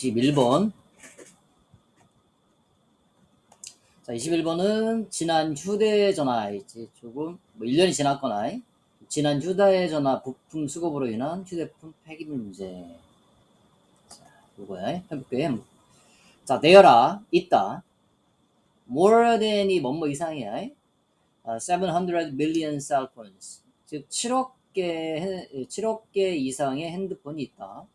21번. 자, 21번은 지난 휴대전화, 이제 조금, 뭐 1년이 지났거나, 지난 휴대전화 부품 수급으로 인한 휴대폰 폐기 문제. 자, 요거야. 해볼게요. 자, 되어라, 있다. more than이 뭐뭐 이상이야. 아, 700 million cell phones. 즉, 7억 개, 7억 개 이상의 핸드폰이 있다.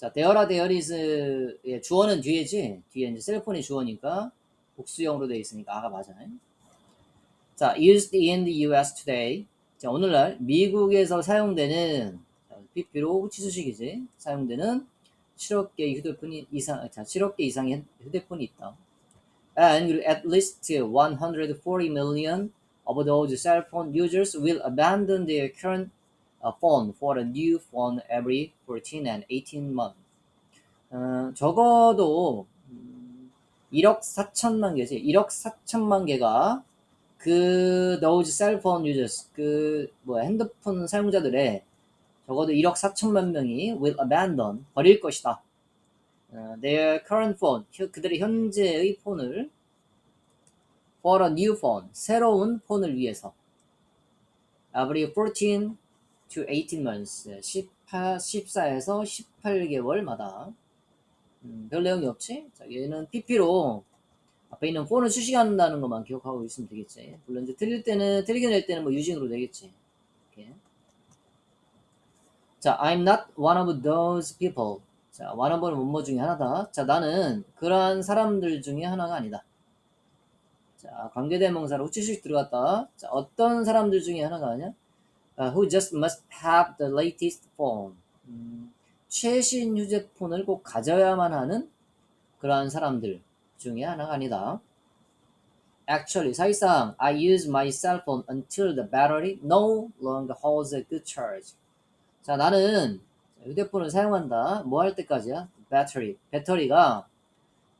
자, 데어라 데어리즈의 주어는 뒤에지. 뒤에 이제 셀폰이 주어니까 복수형으로 되어 있으니까 아가 맞아요. 자, used in the US today. 자, 오늘날 미국에서 사용되는 자, PP로 치수식이지. 사용되는 7억 개 휴대폰이 이상, 자, 7억 개 이상의 휴대폰이 있다. And at least 140 million of those cell phone users will abandon their current uh, phone for a new phone every 14 and 18 months. 어, 적어도 음, 1억 4천만 개지. 1억 4천만 개가 그 those cell phone users 그뭐 핸드폰 사용자들의 적어도 1억 4천만 명이 will abandon 버릴 것이다. 어, their current phone 혀- 그들의 현재의 폰을 for a new phone 새로운 폰을 위해서 every 14 to 18 months 18, 14에서 18개월마다 음, 별 내용이 없지? 자, 얘는 PP로 앞에 있는 폰을 수식한다는 것만 기억하고 있으면 되겠지. 물론 이제 틀릴 때는 틀리게 낼 때는 뭐 유징으로 되겠지. 이렇게. 자, I'm not one of those people. 자, one of는 뭐뭐 중에 하나다. 자, 나는 그러한 사람들 중에 하나가 아니다. 자, 관계대명사로 후치식 들어갔다. 자, 어떤 사람들 중에 하나가 아니야? Uh, who just must have the latest phone. 음, 최신 휴대폰을 꼭 가져야만 하는 그러한 사람들 중에 하나가 아니다. Actually, 사실상 I use my cell phone until the battery no longer holds a good charge. 자, 나는 휴대폰을 사용한다. 뭐 할 때까지야? 배터리. 배터리가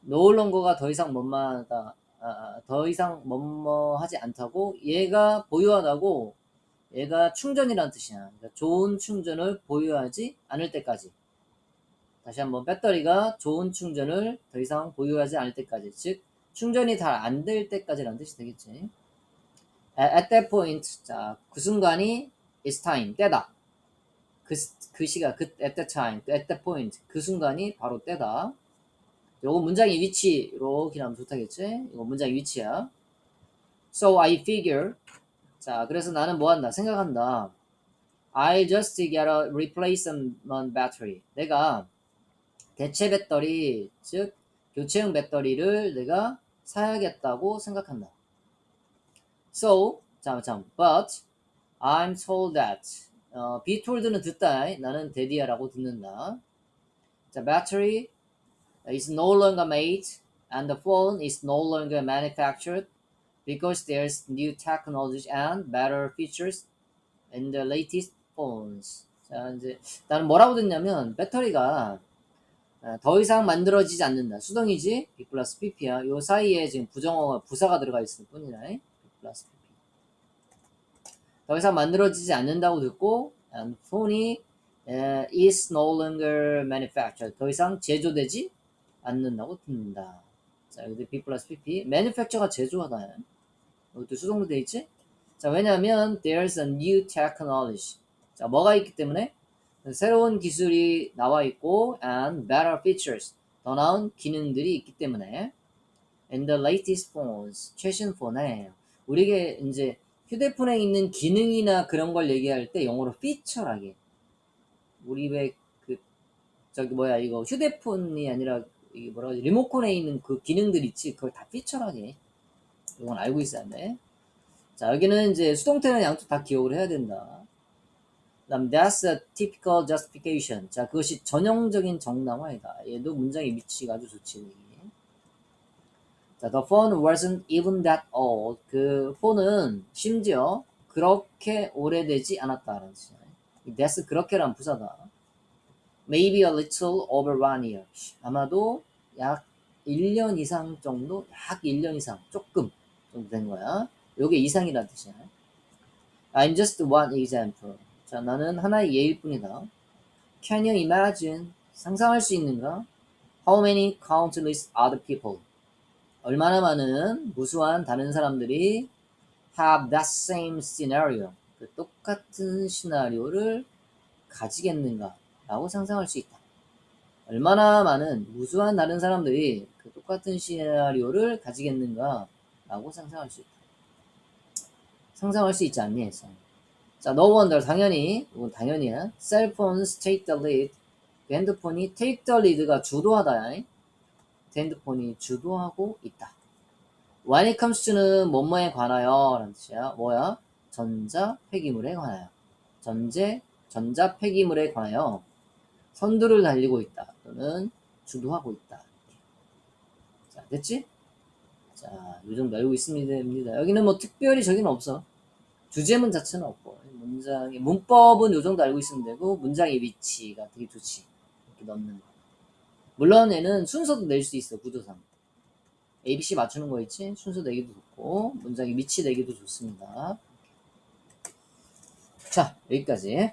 longer가 더 이상 뭐뭐하다. 아, 더 이상 뭐뭐하지 않다고 얘가 보유하다고 얘가 충전이란 뜻이야. 그러니까 좋은 충전을 보유하지 않을 때까지. 다시 한번 배터리가 좋은 충전을 더 이상 보유하지 않을 때까지. 즉 충전이 잘 안 될 때까지라는 뜻이 되겠지. At, at that point, 자, 그 순간이 is time, 때다. 그, 그 시간, 그 at that time, at that point, 그 순간이 바로 때다. 요거 문장의 위치로 기하면 좋다겠지? 이거 문장의 위치야. So I figure 자, 그래서 나는 뭐 한다? 생각한다. I just get a replacement battery. 내가 대체 배터리, 즉 교체용 배터리를 내가 사야겠다고 생각한다. So, 자, 참, but I'm told that. 어, be told는 듣다. 나는 데디야라고 듣는다. 자, battery is no longer made and the phone is no longer manufactured because there's new technology and better features in the latest phones. 자, 이제 나는 뭐라고 듣냐면 배터리가 아, 더 이상 만들어지지 않는다. 수동이지? B 플러스 PP야. 요 사이에 지금 부정어가 부사가 들어가 있을 뿐이다. B 플러스 PP. 더 이상 만들어지지 않는다고 듣고 and 폰이 에, is no longer manufactured. 더 이상 제조되지 않는다고 듣는다. 자, 여기 B 플러스 PP. manufacture가 제조하다. 이것도 수동으로 돼 있지? 자, 왜냐하면 there's a new technology. 자, 뭐가 있기 때문에 새로운 기술이 나와 있고 and better features. 더 나은 기능들이 있기 때문에 in the latest phones. 최신 폰에 우리에게 이제 휴대폰에 있는 기능이나 그런 걸 얘기할 때 영어로 feature하게 우리 왜 그 저기 뭐야 이거 휴대폰이 아니라 이게 뭐라 그러지 리모컨에 있는 그 기능들 있지 그걸 다 feature하게 이건 알고 있어야 돼. 자, 여기는 이제 수동태는 양쪽 다 기억을 해야 된다. 그 다음, that's a typical justification. 자, 그것이 전형적인 정당화이다. 얘도 문장의 위치가 아주 좋지. 자, the phone wasn't even that old. 그 폰은 심지어 그렇게 오래되지 않았다라는. 이 that's 그렇게란 부사다. Maybe a little over one year. 아마도 약 1년 이상 정도, 약 1년 이상, 조금 정도 된 거야. 요게 이상이라는 뜻이야. I'm just one example. 자, 나는 하나의 예일 뿐이다. Can you imagine? 상상할 수 있는가? How many countless other people? 얼마나 많은 무수한 다른 사람들이 have that same scenario. 그 똑같은 시나리오를 가지겠는가? 라고 상상할 수 있다. 얼마나 많은 무수한 다른 사람들이 그 똑같은 시나리오를 가지겠는가? 라고 상상할 수 있다. 상상할 수 있지 않니? 해서. 자, no wonder 당연히 이건 당연히야. Cell phones take the lead. 그 핸드폰이 take the lead가 주도하다. 핸드폰이 주도하고 있다. When it comes to는 뭐뭐에 관하여 라는 뜻이야. 뭐야? 전자 폐기물에 관하여. 전제 전자 폐기물에 관하여 선두를 달리고 있다. 또는 주도하고 있다. 자, 됐지? 자, 요 정도 알고 있습니다. 여기는 뭐 특별히 저기는 없어. 주제문 자체는 없고 문장의 문법은 요 정도 알고 있으면 되고 문장의 위치가 되게 좋지 이렇게 넣는 거 물론 얘는 순서도 낼 수 있어 구조상 A, B, C 맞추는 거 있지 순서 내기도 좋고 문장의 위치 내기도 좋습니다 자 여기까지